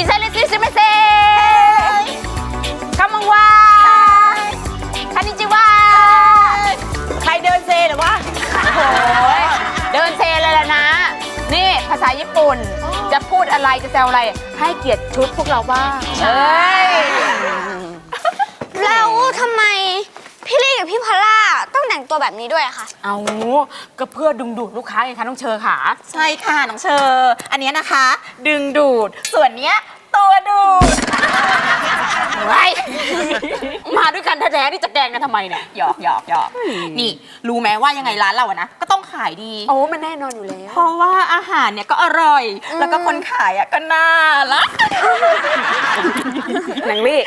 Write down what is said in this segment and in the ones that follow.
อิซาลิซิซิเมเซคำมังวาคานิจิวาใครเดินเซหรือวะโอ้ยเดินเซเลยละนะ นี่ภาษาญี่ปุ่น จะพูดอะไรจะแซวอะไร ให้เกียรติชุดพวกเราบ้างเฮ้ยแล้วทำไมพี่ลี่กับพี่พอลล่าต้องแต่งตัวแบบนี้ด้วยอะคะ เอาก็เพื่อดึงดูดลูกค้าไงคะน้องเชอค่ะใช่ค่ะน้องเชอร์อันเนี้ยนะคะ ดึงดูด ส่วนเนี้ย ตัวดูดไว้มาด้วยกันแท้ๆนี่จะแกล้งกันทำไมเนี่ยหยอกหยอกหยอกนี่ รู้ไหมว่ายังไงร้านเราอะนะ ก็ต้องขายดี โอ้ มันแน่นอนอยู่แล้ว เพราะว่าอาหารเนี่ยก็อร่อย แล้วก็คนขายอะก็น่ารักนางลี่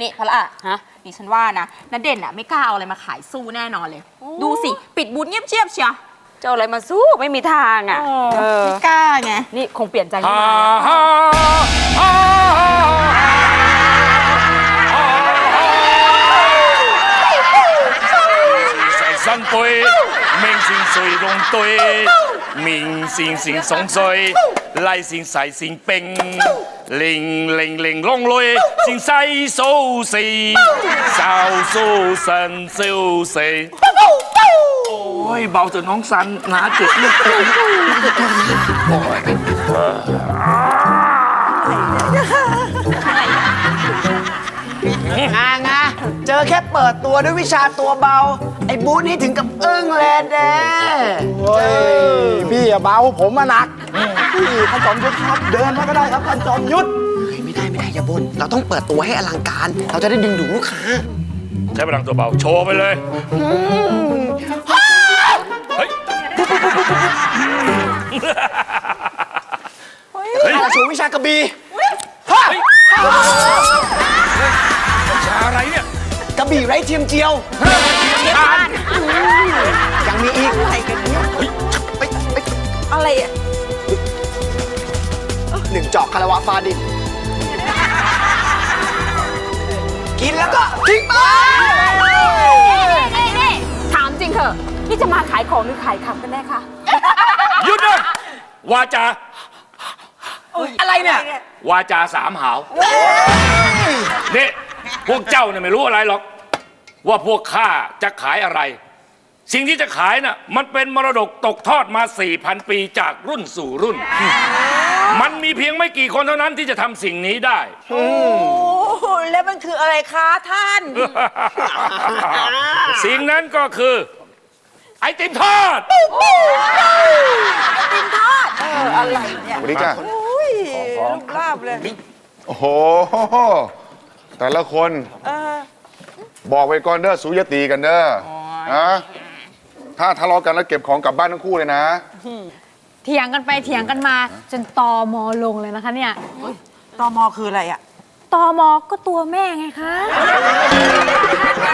นี่พะละฮะดิฉันว่านะนเด่นอะไม่กล้าเอาอะไรมาขายสู้แน่นอนเลย ดูสิ ปิดบูธเงียบเชียบเชียวจะเอาอะไรมาสู้ไม่มีทางอะเออไม่กล้าไง นี่คงเปลี่ยนใจไม่ฮ่ามาฮ่าฮ่า ใส่新杯，明线水龙对，面线线送水，拉线细线冰，零零零浪泪，线细数四，少数神少四。โอ้ยเบาเถอะน้องซันหนาเจ็บลูกเอ้ย งางาเจอแค่เปิดตัวด้วยวิชาตัวเบา ไอ้บูธนี่ถึงกับอึ้งเลยแน่โอ้ยพี่อย่าเบาผมมาหนักพี่ท่านจอมยุทธครับเดินมาก็ได้ครับท่านจอมยุทธเฮ้ยไม่ได้ไม่ได้อย่าบ่นเราต้องเปิดตัวให้อลังการ เราจะได้ดึงดูดลูกค้า ใช้พลังตัวเบา โชว์ไปเลย เฮ้ย เฮ้ยอาชูวิชากระบี่ชาอะไรเนี่ย กระบี่ไร้เทียมเจียว ยังมีอีกอะไรกันเนี่ยเฮ้ยเฮ้ยเฮ้ยอะไรอะหนึ่งจอกคาราวะฟาดิน กินแล้วก็ทิ้งไป นี่นี่ถามจริงเถอะนี่จะมาขายของหรือขายขำกันแน่คะหยุดนะวาจา อะไรเนี่ย วาจาสามหาวนี่พวกเจ้าเนี่ยไม่รู้อะไรหรอก ว่าพวกข้าจะขายอะไร สิ่งที่จะขายน่ะมันเป็นมรดกตกทอดมา 4,000 ปีจากรุ่นสู่รุ่น มันมีเพียงไม่กี่คนเท่านั้นที่จะทำสิ่งนี้ได้ โอ้แล้วมันคืออะไรคะท่าน สิ่งนั้นก็คือ ไอติมทอดอะไรเนี่ย สวัสดีจ้าอุ้ยลูกลาบเลย โอ้โห แต่ละคน บอกไว้ก่อนเด้อสูอยาตีกันเด้อนะถ้าทะเลาะกันแล้วเก็บของกลับบ้านทั้งคู่เลยนะ เถียงกันไปเถียงกันมาจนตอมอลงเลยนะคะเนี่ยตอมอคืออะไรอะตอมอก็ตัวแม่ไงคะ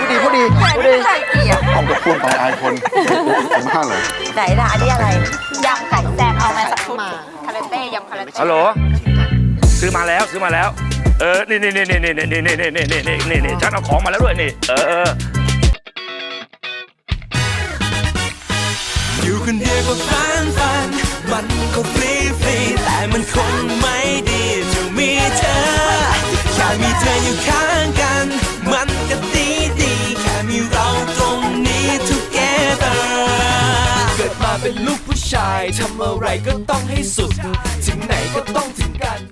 พูดดีพูดดีพูดดีใส่เกียร์เอากับพูดไปอายคนมากเลยไหนล่ะอันนี้อะไรยำไก่แซ่บเอามาสักชุดคาราเต้ยำคาราเต้ฮัลโหลซื้อมาแล้วซื้อมาแล้ว เออนี่นี่นี่นี่นี่นี่นี่นี่นี่นี่นี่นี่ฉันเอาของมาแล้วด้วยนี่เออเออ อยู่คนเดียวก็ฟันฟัน มันก็ฟรีฟรีแต่มันคงไม่ดีจะมีเธอแค่มีเธออยู่ข้างกัน มันก็ดีดีแค่มีเราตรงนี้ together เกิดมาเป็นลูกผู้ชายทำอะไรก็ต้องให้สุด ถึงไหนก็ต้อง